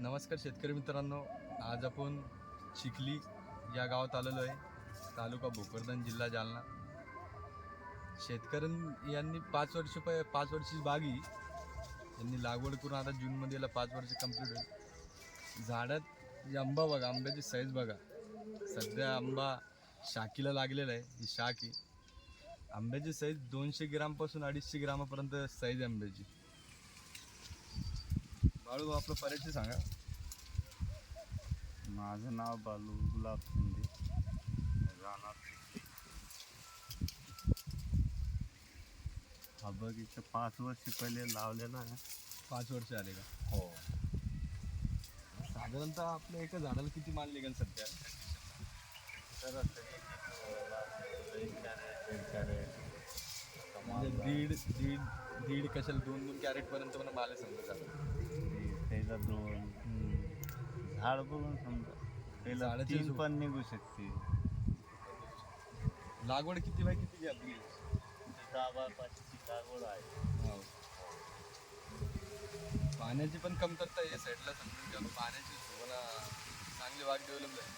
नमस्कार शेतकरी मित्रांनो. आज आपण चिखली या गावात आलेलो आहे. तालुका भोकरदन जिल्हा जालना. शेतकऱ्यां यांनी पाच वर्ष प पाच वर्षी बागी. यांनी लागवड करून आता जूनमध्ये याला पाच वर्ष कंप्लीट होईल. झाडात आंबा बघा आंब्याची साईज बघा. सध्या आंबा शाकीला लागलेला आहे. ही शाक आहे. आंब्याची साईज दोनशे ग्रामपासून अडीचशे ग्रामापर्यंत साईज आहे आंब्याची. बाळू आपलं परिचय सांगा. माझं नाव बालू गुलाब शिंदे. राहणार. हा बगीचा पाच वर्ष पहिले लावलेला आहे. पाच वर्ष आले का? हो. साधारणतः आपल्या एका झाडाला किती माल निघेल सध्या? म्हणजे दीड दीड दीड कशाला दोन दोन कॅरेट पर्यंत मला माल आहे समजा. झालं त्याचा दोन. झाड बघून समजा. त्याला झाडाची तीन झोप. पण निघू शकते. लागवड किती बाय किती घ्या आपली दहा बाय पाचशेची लागवड आहे. हो. पाण्याची पण कमतरता आहे या साईडला समजून घ्या. पाण्याची तुम्हाला चांगली वाढ डेव्हलप झाली.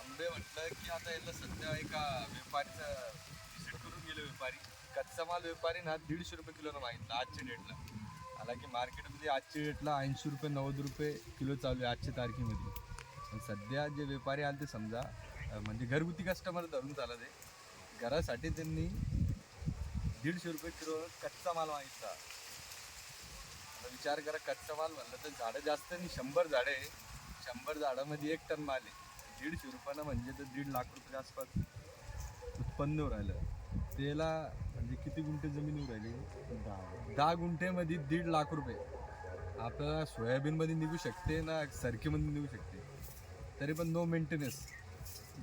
आंबे म्हटलं की आता याला सध्या एका व्यापारीचा विजिट करून गेले व्यापारी. कच्चा माल व्यापारी ना दीडशे रुपये किलोनं मागितला आजच्या डेटला हालाकी मार्केटमध्ये आजच्या डेटला ऐंशी रुपये नव्वद रुपये किलो चालू आहे आजच्या तारखेमध्ये. पण सध्या जे व्यापारी आले ते समजा म्हणजे घरगुती कस्टमर धरून चालत आहे. घरासाठी त्यांनी दीडशे रुपये किलो कच्चा माल मागितला. आता विचार करा कच्चा माल म्हणलं तर झाडं जास्त नाही शंभर झाडं आहे. शंभर झाडामध्ये एक टन माल आहे. दीडशे रुपयानं म्हणजे तर दीड लाख रुपयाच्या आसपास उत्पन्न राहिलं. त्याला म्हणजे किती गुंठे जमीन राहिली? दहा. दहा गुंठेमध्ये दीड लाख रुपये. आपल्याला सोयाबीनमध्ये निघू शकते ना सरकीमध्ये निघू शकते. तरी पण नो मेंटेनन्स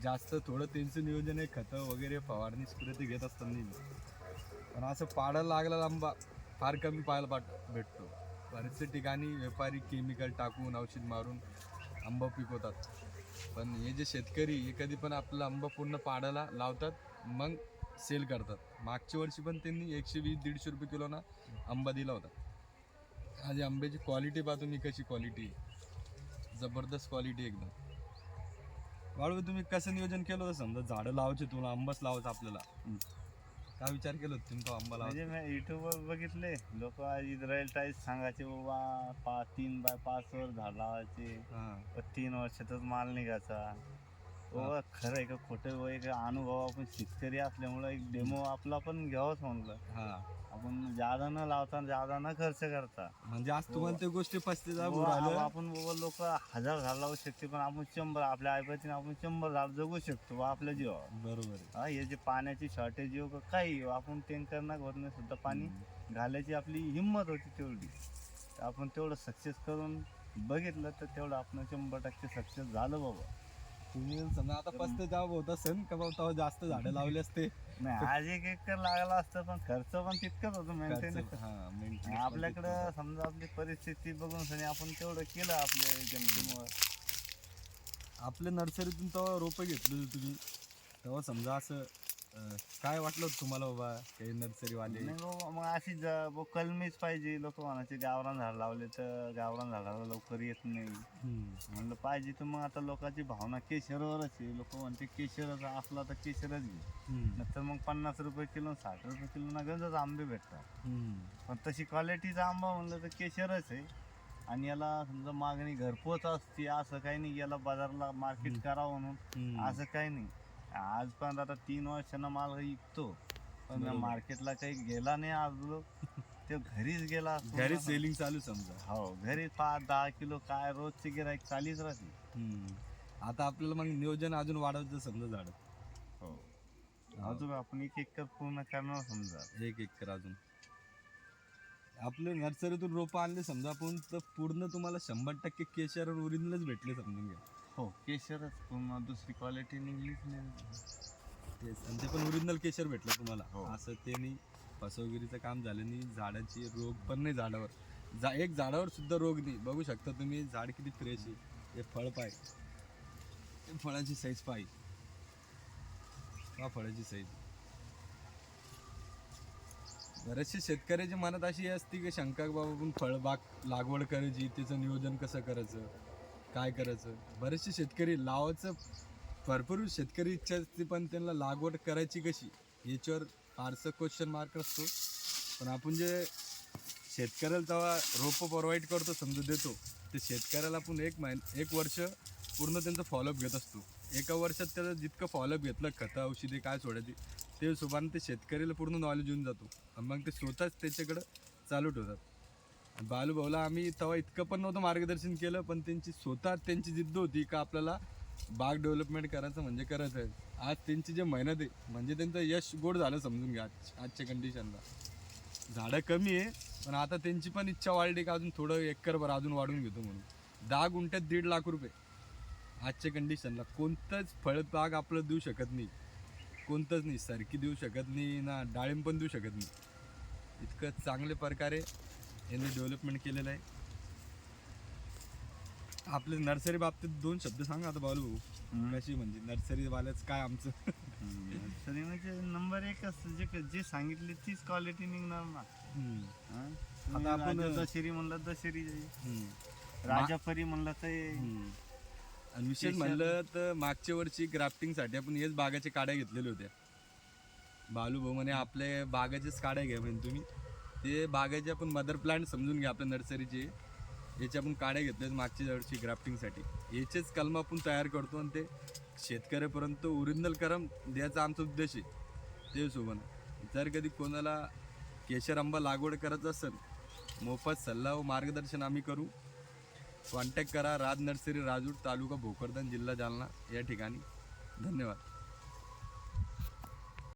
जास्त थोडं त्यांचं नियोजन आहे खतं वगैरे फवारणी स्प्रे ते घेत असतात नेहमी पण असं पाडायला लागला आंबा फार कमी पाहायला पाठ भेटतो. बरेचसे ठिकाणी व्यापारी केमिकल टाकून औषध मारून आंबा पिकवतात. पण हे जे शेतकरी हे कधी पण आपला आंबा पूर्ण पाडायला लावतात मग सेल करतात. मागच्या वर्षी पण त्यांनी एकशे वीस दीडशे रुपये किलोना आंबा दिला होता. आज आंब्याची क्वालिटी पहा तुम्ही कशी क्वालिटी जबरदस्त क्वालिटी एकदम. बाळू तुम्ही कसं नियोजन केलं होतं? समजा झाडं लावायचे तुला आंबाच लावायचा आपल्याला. काय विचार केलं होतं तुम्ही तो आंबा लावायचा? म्हणजे मी युट्यूबवर बघितले. लोक इस्रायल टाईप सांगायचे बाबा पाच तीन बाय पाच वर झाड लावायचे. पण तीन वर्षातच माल निघायचा. बाबा खरं आहे का खोटं आहे का अनुभव आपण शेतकरी असल्यामुळं एक डेमो आपला पण घ्यावंच म्हणलं. हां. आपण जादा न लावता जादा न खर्च करता. म्हणजे आज तुम्हाला त्या गोष्टी बाबा, आप- आपण बाबा लोक हजार झाड लावू शकते पण आपण शंभर आपल्या आईपतीने आपण शंभर झाड जगू शकतो बा आपल्या जीवावर बरोबर आहे. हा हे जे पाण्याची शॉर्टेज येऊ का काही येऊ आपण टँकर ना भरून सुद्धा पाणी घालायची आपली हिंमत होती तेवढी. तर आपण तेवढं सक्सेस करून बघितलं तर तेवढं आपण शंभर टक्के सक्सेस झालं बाबा. तुम्ही समजा आता पस्तीस जाव होता सण का बाबा तेव्हा जास्त झाडं लावले असते. नाही आज एक एकर लागला असतं पण खर्च पण तितकंच होतं मेंटेनन्स हां maintenance पण आपल्याकडं समजा आपली परिस्थिती बघून सनी आपण तेवढं केलं आपल्या जमतीमुळं आपल्या नर्सरीतून तेव्हा रोपं घेतली होती तुम्ही तेव्हा समजा असं अं, काय वाटलं होतं तुम्हाला बाबा काही नर्सरीवाले? नाही बाबा, मग अशी ज- बुवा कलमीच पाहिजे. लोक म्हणायचे गावरान झाड लावले तर गावरान झाडाला लवकर येत नाही. म्हणलं पाहिजे तर मग आता लोकांची भावना केशरवरच आहे. लोक म्हणते केशरच असला तर केशरच घे. नंतर मग पन्नास रुपये किलो साठ रुपये किलो ना गंजच आंबे भेटतात. पण तशी क्वालिटीचा आंबा म्हणलं तर केशरच आहे. आणि याला समजा मागणी घरपोच असते असं काही नाही याला बाजारला मार्केट करावं म्हणून असं काही नाही. आज पण आता तीन वर्षानं माल विकतो. पण. मार्केटला काही गेला नाही आज लोक. ते घरीच गेला असतो घरी ना. सेलिंग चालू समजा. हो घरी पाच दहा किलो काय रोजचे गिराईक चालीच राहते. आता आपल्याला मग नियोजन अजून वाढवायचं समजा झाड. हो. अजून आपण एक एकर पूर्ण करणार समजा. एक एकर अजून. आपले नर्सरीतून रोपं आणले समजा आपण तर पूर्ण तुम्हाला शंभर टक्के केशर ओरिजिनलच भेटले समजून घ्या. हो केशरच. पूर्ण दुसरी क्वालिटी निघलीच नाही. तेच. आणि ते पण ओरिजिनल केशर भेटलं तुम्हाला. हो. असं ते नाही. फसवगिरीचं काम झालं नाही. झाडाची रोग पण नाही झाडावर. जा एक झाडावर सुद्धा रोग नाही. बघू शकता तुम्ही झाड किती फ्रेश आहे. हे फळ पाय. हे फळाची साईज पाय. हा फळाची साईज बरेचसे शेतकऱ्याच्या मनात अशी असते की शंका बाबा आपण फळबाग लागवड करायची त्याचं नियोजन कसं करायचं? काय करायचं? बरेचसे शेतकरी लावायचं भरपूर शेतकरी इच्छा असते पण त्यांना लागवड करायची कशी? याच्यावर फारसं क्वेश्चन मार्क असतो पण आपण जे शेतकऱ्याला तेव्हा रोपं प्रोव्हाइड करतो समजू देतो ते शेतकऱ्याला आपण एक महिन एक वर्ष पूर्ण त्यांचं फॉलोअप घेत असतो. एका वर्षात त्याचं जितकं फॉलोअप घेतलं खतं औषधे काय सोडायची ते हिशोबाने ते शेतकऱ्याला पूर्ण नॉलेज येऊन जातो. आणि मग ते स्वतःच त्याच्याकडं चालू ठेवतात. बालूभाऊला आम्ही तेव्हा इतकं पण नव्हतं मार्गदर्शन केलं पण त्यांची स्वतः त्यांची जिद्द होती का आपल्याला बाग डेव्हलपमेंट करायचं म्हणजे करायचं आहे. आज त्यांची जे मेहनत आहे म्हणजे त्यांचं यश गोड झालं समजून घ्या आज आजच्या कंडिशनला झाडं कमी आहे पण आता त्यांची पण इच्छा वाढली का अजून थोडं एकरभर अजून वाढवून घेतो म्हणून. दहा गुंठ्यात दीड लाख रुपये. आजच्या कंडिशनला कोणतंच फळबाग आपलं देऊ शकत नाही. कोणतंच नाही सरकी देऊ शकत नाही ना डाळिंब पण देऊ शकत नाही. इतकं चांगल्या प्रकारे यांनी डेव्हलपमेंट केलेलं आहे. आपले नर्सरी बाबतीत दोन शब्द सांगा आता बालू. कशी म्हणजे नर्सरी वाल्याच काय आमचं? तरी म्हणजे नंबर एकच जे जे सांगितले तीच क्वालिटी निघणार ना. हा? आता आपण- राजा दशेरी म्हणलं दशेरी जाईल हम्म. राजापरी म्हणलं तर. आणि विशेष म्हणलं तर मागच्या वर्षी ग्राफ्टिंगसाठी आपण हेच बागाच्या काड्या घेतलेल्या होत्या बालू भाऊ म्हणे आपले बागाचेच काड्या घ्या म्हणे तुम्ही. ते बागाचे आपण मदर प्लांट समजून घ्या आपल्या नर्सरीचे याचे आपण काड्या घेतल्यात मागच्या वर्षी ग्राफ्टिंगसाठी याचेच कलम आपण तयार करतो आणि ते शेतकऱ्यापर्यंत ओरिजिनल करम द्यायचा आमचा उद्देश आहे. ते सोबत. जर कधी कोणाला केशर आंबा लागवड करत असेल मोफत सल्ला व मार्गदर्शन आम्ही करू. कॉन्टॅक्ट करा राज नर्सरी राजूर तालुका भोकरदन जिल्हा जालना या ठिकाणी. धन्यवाद.